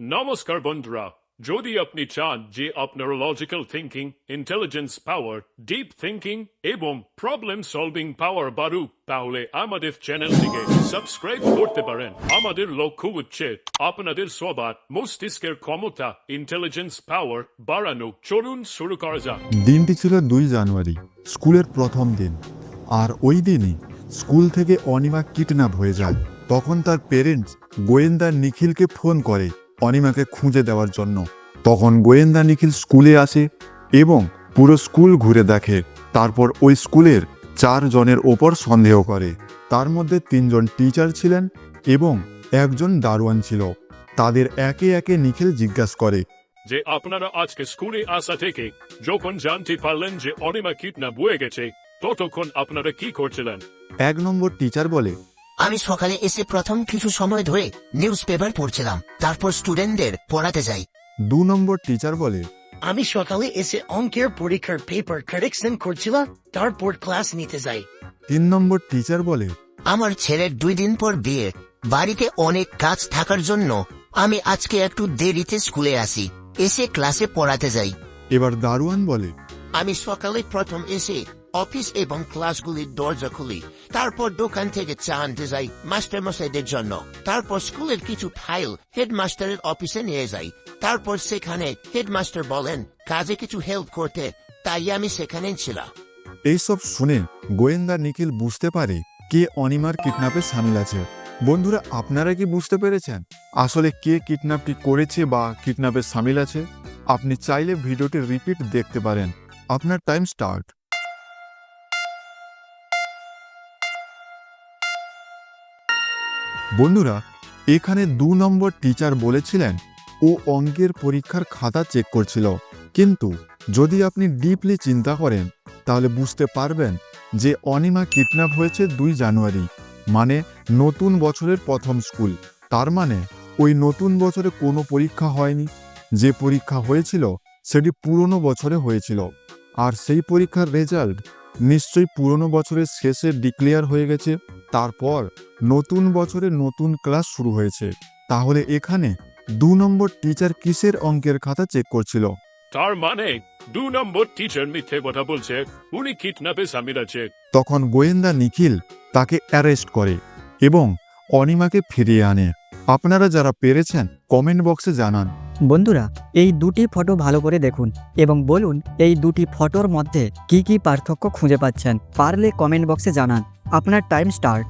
নমস্কার বন্ধুরা যদি আপনি চান যে আপনার logical thinking intelligence power deep thinking এবং প্রবলেম সলভিং পাওয়ার বাড়ুক তাহলে আমাদের চ্যানেলটিকে সাবস্ক্রাইব করতে পারেন আমাদের লক্ষ্য হচ্ছে আপনাদের সবার মস্তিষ্কের ক্ষমতা ইন্টেলিজেন্স পাওয়ার বাড়ানো চলুন শুরু করা যাক দিনটি ছিল দুই জানুয়ারি, স্কুলের প্রথম দিন। আর ওই দিনই স্কুল থেকে অনিমা কিডন্যাপ হয়ে যায়। তখন তার পেরেন্টস গোয়েন্দা নিখিলকে ফোন করে অনিমাকে খুঁজে দেওয়ার জন্য। তখন গোয়েন্দা নিখিল স্কুলে আসে এবং পুরো স্কুল ঘুরে দেখে। তারপর ওই স্কুলের চার জনের ওপর সন্দেহ করে। তার মধ্যে তিনজন টিচার ছিলেন এবং একজন দারোয়ান ছিল। তাদের একে একে নিখিল জিজ্ঞাসা করে যে আপনারা আজকে স্কুলে আসা থেকে যখন জানতে পারলেন যে অনিমা কিডন্যাপ হয়ে গেছে ততক্ষণ আপনারা কি করছিলেন? এক নম্বর টিচার বলে আমি সকালে এসে প্রথম কিছু সময় ধরে নিউজ পেপার পড়ছিলাম। তারপর স্টুডেন্টদের পড়াতে যাই। দু নম্বর টিচার বলে আমি সকালে এসে অঙ্কের পরীক্ষার পেপার কারেকশন করছিলাম তারপর ক্লাস নিতে যাই। তিন নম্বর টিচার বলে আমার ছেলের দুই দিন পর বিয়ে। বাড়িতে অনেক কাজ থাকার জন্য আমি আজকে একটু দেরিতে স্কুলে আসি। এসে ক্লাসে পড়াতে যাই। এবার দারোয়ান বলে আমি সকালে প্রথম এসে অফিস এবং ক্লাসগুলির দরজা খুলি। তারপর দোকান থেকে চা আনতে যাই মাস্টার মশাইদের জন্য। তারপর স্কুলের কিছু ফাইল হেডমাস্টারের অফিসে নিয়ে যাই। তারপর সেখানে হেডমাস্টার বলেন, কাজে কিছু হেল্প করতে। তাই আমি সেখানে ছিলাম। এইসব শুনে গোয়েন্দা নিখিল বুঝতে পারে কে অনিমার কিডন্যাপে সামিল আছে। বন্ধুরা, আপনারা কি বুঝতে পেরেছেন? আসলে কে কিডন্যাপটি করেছে বা কিডন্যাপে সামিল আছে? আপনি চাইলে ভিডিওটি রিপিট দেখতে পারেন। আপনার টাইম স্টার্ট। বন্ধুরা, এখানে দু নম্বর টিচার বলেছিলেন, ও অঙ্কের পরীক্ষার খাতা চেক করছিল। কিন্তু যদি আপনি ডিপলি চিন্তা করেন, তাহলে বুঝতে পারবেন যে অনিমা কিডন্যাপ হয়েছে দুই জানুয়ারি মানে নতুন বছরের প্রথম স্কুল তার মানে ওই নতুন বছরে কোনো পরীক্ষা হয়নি। যে পরীক্ষা হয়েছিল, সেটি পুরনো বছরে হয়েছিল। আর সেই পরীক্ষার রেজাল্ট নিশ্চয়ই পুরনো বছরের শেষে ডিক্লেয়ার হয়ে গেছে। তারপর নতুন বছরে নতুন ক্লাস শুরু হয়েছে। তাহলে এখানে দু নম্বর টিচার কিসের অঙ্কের খাতা চেক করছিল? তার মানে দু নম্বর টিচার মিথ্যে কথা বলছে উনি কিডন্যাপে সামিল আছে। তখন গোয়েন্দা নিখিল তাকে অ্যারেস্ট করে এবং অনিমাকে ফিরিয়ে আনে। আপনারা যারা পেরেছেন কমেন্ট বক্সে জানান। বন্ধুরা এই দুটি ফটো ভালো করে দেখুন এবং বলুন এই দুটি ফটোর মধ্যে কি কি পার্থক্য খুঁজে পাচ্ছেন পারলে কমেন্ট বক্সে জানান। আপনার টাইম স্টার্ট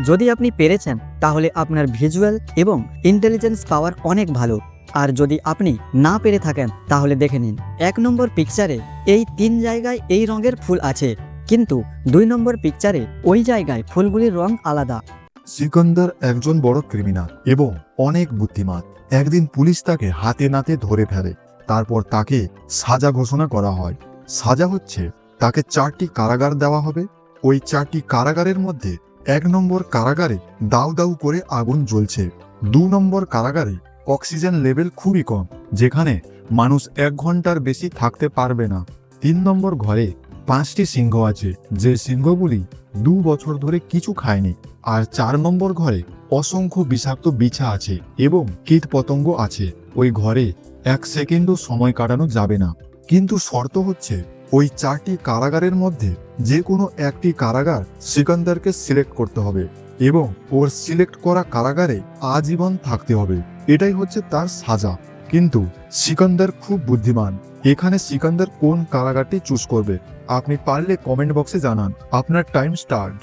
যদি আপনি পেরেছেন, তাহলে আপনার ভিজুয়াল এবং ইন্টেলিজেন্স পাওয়ার অনেক ভালো। আর যদি আপনি না পেরে থাকেন, তাহলে দেখে নিন, এক নম্বর পিকচারে এই তিন জায়গায় এই রঙের ফুল আছে। কিন্তু দুই নম্বর পিকচারে ওই জায়গায় ফুলগুলির রং আলাদা। সিকন্দর একজন বড় ক্রিমিনাল এবং অনেক বুদ্ধিমান। একদিন পুলিশ তাকে হাতে নাতে ধরে ফেলে। তারপর তাকে সাজা ঘোষণা করা হয়। সাজা হচ্ছে তাকে চারটি কারাগার দেওয়া হবে। ওই চারটি কারাগারের মধ্যে এক নম্বর কারাগারে দাউ দাউ করে আগুন জ্বলছে। দু নম্বর কারাগারে অক্সিজেন লেভেল খুবই কম, যেখানে মানুষ এক ঘণ্টার বেশি থাকতে পারবে না। তিন নম্বর ঘরে পাঁচটি সিংহ আছে, যে সিংহগুলি দু বছর ধরে কিছু খায়নি। আর চার নম্বর ঘরে অসংখ্য বিষাক্ত বিছা আছে এবং কীট পতঙ্গ আছে। ওই ঘরে এক সেকেন্ডও সময় কাটানো যাবে না। কিন্তু শর্ত হচ্ছে ওই চারটি কারাগারের মধ্যে যে কোনো একটি কারাগার সিকান্দারকে সিলেক্ট করতে হবে এবং ওর সিলেক্ট করা কারাগারে আজীবন থাকতে হবে। এটাই হচ্ছে তার সাজা। কিন্তু সিকান্দার খুব বুদ্ধিমান। এখানে সিকান্দার কোন কারাগারটি চুজ করবে? আপনি পারলে কমেন্ট বক্সে জানান। আপনার টাইম স্টার্ট।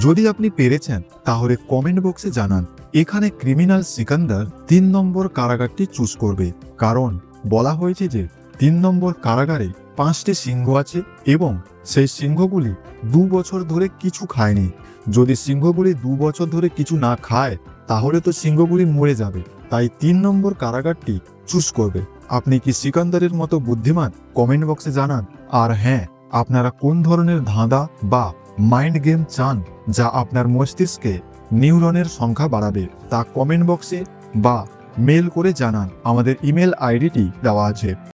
যদি আপনি পেরেছেন, তাহলে কমেন্ট বক্সে জানান, এখানে ক্রিমিনাল সিকান্দার তিন নম্বর কারাগারটি চুজ করবে। কারণ, বলা হয়েছে যে, তিন নম্বর কারাগারে পাঁচটি সিংহ আছে এবং সেই সিংহগুলি দু বছর ধরে কিছু খায়নি। যদি সিংহগুলি দু বছর ধরে কিছু না খায়, তাহলে তো সিংহগুলি মরে যাবে। তাই তিন নম্বর কারাগারটি চুজ করবে। আপনি কি সিকান্দারের মতো বুদ্ধিমান? কমেন্ট বক্সে জানান। আর হ্যাঁ আপনারা কোন ধরনের ধাঁধা বা মাইন্ড গেম চান, যা আপনার মস্তিষ্কে নিউরনের সংখ্যা বাড়াবে, তা কমেন্ট বক্সে বা মেল করে জানান। আমাদের ইমেল আইডিটি দেওয়া আছে।